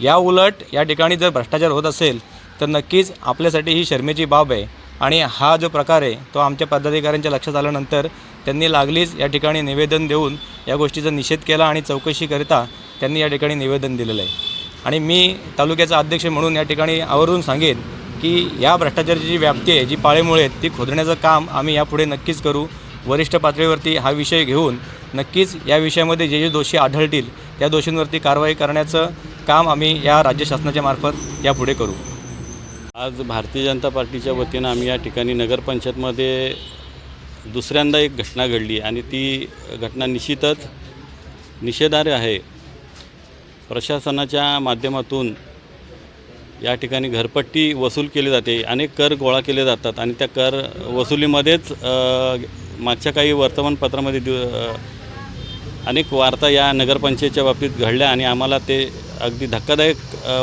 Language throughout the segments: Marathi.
या उलट या ठिकाणी जर भ्रष्टाचार होत असेल तर नक्कीच आपल्यासाठी ही शर्मेची बाब आहे. आणि हा जो प्रकार आहे तो आमच्या पदाधिकाऱ्यांच्या लक्षात आल्यानंतर त्यांनी लागलीच या ठिकाणी निवेदन देऊन या गोष्टीचा निषेध केला आणि चौकशीकरिता त्यांनी या ठिकाणी निवेदन दिलेलं आहे. आणि मी तालुक्याचा अध्यक्ष म्हणून या ठिकाणी आवर्जून सांगेन की या भ्रष्टाचाराची जी व्याप्ती आहे जी पाळेमुळे ती खोदण्याचं काम आम्ही यापुढे नक्कीच करू. वरिष्ठ पातळीवरती हा विषय घेऊन नक्कीच या विषयामध्ये जे जे दोषी आढळतील त्या दोषींवरती कारवाई करण्याचं काम आम्ही या राज्य शासनाच्या मार्फत यापुढे करू. आज भारतीय जनता पार्टीच्या वतीनं आम्ही या ठिकाणी नगरपंचायतमध्ये दुसऱ्यांदा एक घटना घडली आणि ती घटना निश्चितच निषेधार्ह आहे. प्रशासनाच्या माध्यमातून या ठिकाणी घरपट्टी वसूल केली जाते. अनेक कर गोळा केले जातात आणि त्या कर वसुलीमध्येच मागच्या काही वर्तमानपत्रामध्ये दिव अनेक वार्ता या नगरपंचायतच्या बाबतीत घडल्या आणि आम्हाला ते अगदी धक्कादायक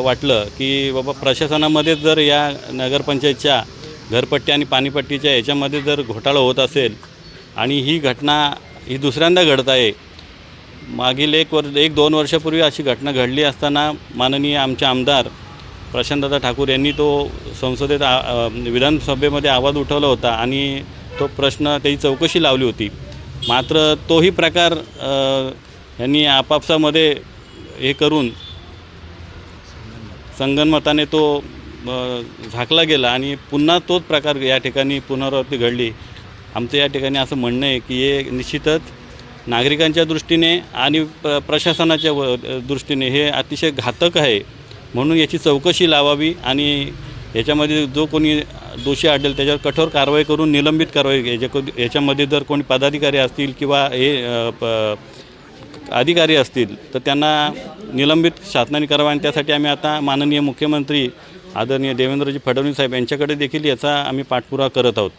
वाटलं की बाबा प्रशासनामध्ये जर या नगरपंचायतच्या घरपट्टी आणि पाणीपट्टीच्या याच्यामध्ये जर घोटाळा होत असेल आणि ही घटना ही दुसऱ्यांदा घडत आहे मागील एक वर्ष एक दोन वर्षापूर्वी अशी घटना घडली असताना माननीय आमचे आमदार प्रशांतदादा ठाकूर यांनी तो संसदेत विधानसभेमध्ये आवाज उठवला होता आणि तो प्रश्न त्याची चौकशी लावली होती. मात्र तोही प्रकार यांनी आपापसामध्ये हे करून संगनमताने तो झाकला गेला आणि पुन्हा तोच प्रकार या ठिकाणी पुनरावृत्ती घडली. आमचं या ठिकाणी असं म्हणणं आहे की हे निश्चितच नागरिकांच्या दृष्टीने आणि प्र प्रशासनाच्या व दृष्टीने हे अतिशय घातक आहे. म्हणून याची चौकशी लावावी आणि याच्यामध्ये जो कोणी दोषी आढळेल. त्याच्यावर कठोर कारवाई करून निलंबित कारवाई याच्या याच्यामध्ये जर कोणी पदाधिकारी असतील किंवा हे प अधिकारी असतील तर त्यांना निलंबित शासनाने करावा. आणि त्यासाठी आम्ही आता माननीय मुख्यमंत्री आदरणीय देवेंद्रजी फडणवीस साहेब यांच्याकडे देखील याचा आम्ही पाठपुरावा करत आहोत.